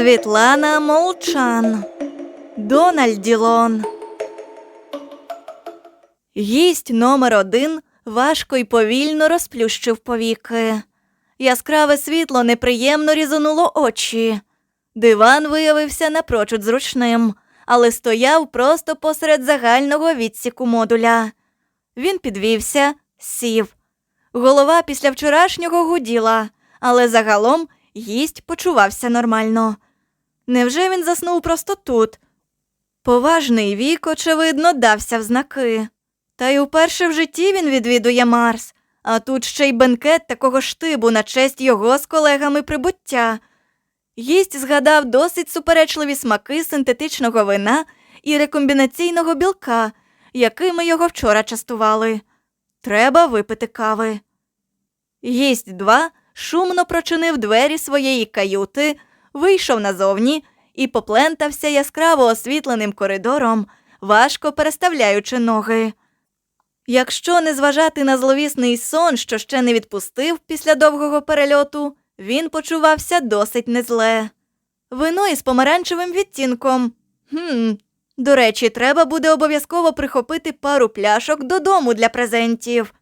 Світлана Молчан. Дональд Ділон. Гість номер один важко й повільно розплющив повіки. Яскраве світло неприємно різануло очі. Диван виявився напрочуд зручним, але стояв просто посеред загального відсіку модуля. Він підвівся, сів. Голова після вчорашнього гуділа, але загалом гість почувався нормально. Невже він заснув просто тут? Поважний вік, очевидно, дався в знаки. Та й уперше в житті він відвідує Марс, а тут ще й бенкет такого штибу на честь його з колегами прибуття. Гість згадав досить суперечливі смаки синтетичного вина і рекомбінаційного білка, якими його вчора частували. Треба випити кави. Гість 2 шумно прочинив двері своєї каюти, вийшов назовні і поплентався яскраво освітленим коридором, важко переставляючи ноги. Якщо не зважати на зловісний сон, що ще не відпустив після довгого перельоту, він почувався досить незле. Вино із помаранчевим відтінком. Хм, до речі, треба буде обов'язково прихопити пару пляшок додому для презентів.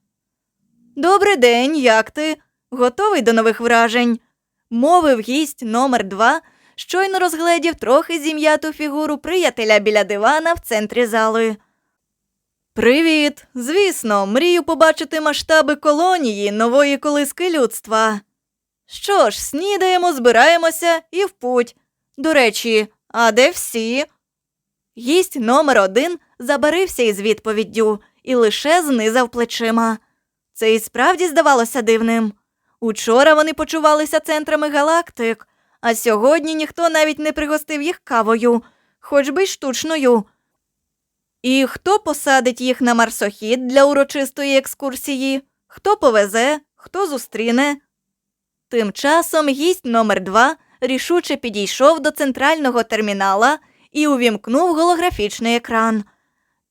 Добрий день, як ти? Готовий до нових вражень? Мовив гість номер два, щойно розгледів трохи зім'яту фігуру приятеля біля дивана в центрі зали. Привіт! Звісно, мрію побачити масштаби колонії нової колиски людства. Що ж, снідаємо, збираємося і в путь. До речі, а де всі? Гість номер один забарився із відповіддю і лише знизав плечима. Це і справді здавалося дивним. Учора вони почувалися центрами галактик, а сьогодні ніхто навіть не пригостив їх кавою, хоч би й штучною. І хто посадить їх на марсохід для урочистої екскурсії, хто повезе, хто зустріне. Тим часом гість номер два рішуче підійшов до центрального термінала і увімкнув голографічний екран.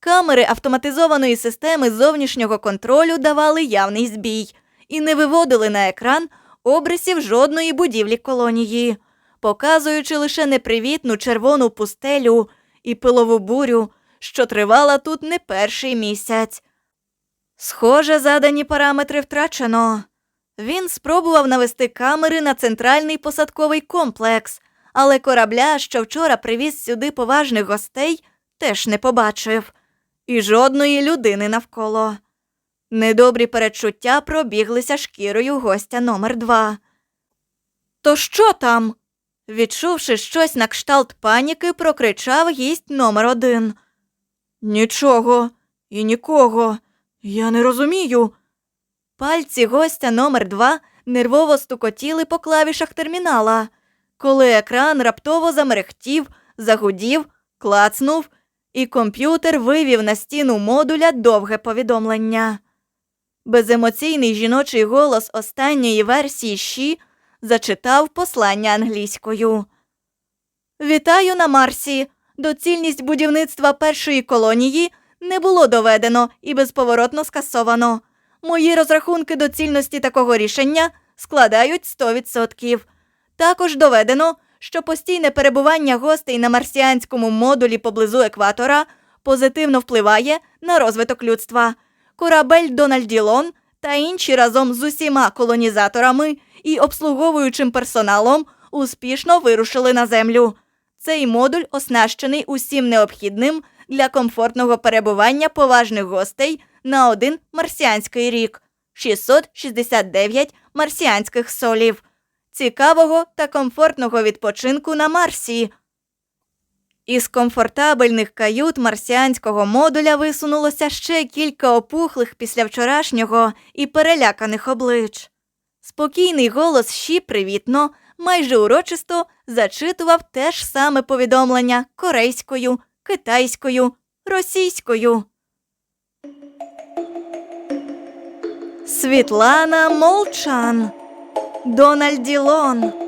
Камери автоматизованої системи зовнішнього контролю давали явний збій і не виводили на екран обрисів жодної будівлі колонії, показуючи лише непривітну червону пустелю і пилову бурю, що тривала тут не перший місяць. Схоже, задані параметри втрачено. Він спробував навести камери на центральний посадковий комплекс, але корабля, що вчора привіз сюди поважних гостей, теж не побачив, і жодної людини навколо. Недобрі передчуття пробіглися шкірою гостя номер два. То що там? Відчувши щось на кшталт паніки, прокричав гість номер один. Нічого і нікого. Я не розумію. Пальці гостя номер два нервово стукотіли по клавішах термінала, коли екран раптово замерехтів, загудів, клацнув, і комп'ютер вивів на стіну модуля довге повідомлення. Беземоційний жіночий голос останньої версії щі зачитав послання англійською. Вітаю на Марсі. Доцільність будівництва першої колонії не було доведено і безповоротно скасовано. Мої розрахунки доцільності такого рішення складають 100%. Також доведено, що постійне перебування гостей на марсіанському модулі поблизу екватора позитивно впливає на розвиток людства. Корабель Дональділон та інші разом з усіма колонізаторами і обслуговуючим персоналом успішно вирушили на землю. Цей модуль оснащений усім необхідним для комфортного перебування поважних гостей на один марсіанський рік 669 марсіанських солів, цікавого та комфортного відпочинку на Марсі. Із комфортабельних кают марсіанського модуля висунулося ще кілька опухлих після вчорашнього і переляканих облич. Спокійний голос щі привітно, майже урочисто зачитував те ж саме повідомлення корейською, китайською, російською. Світлана Молчан. Дональд Ділон.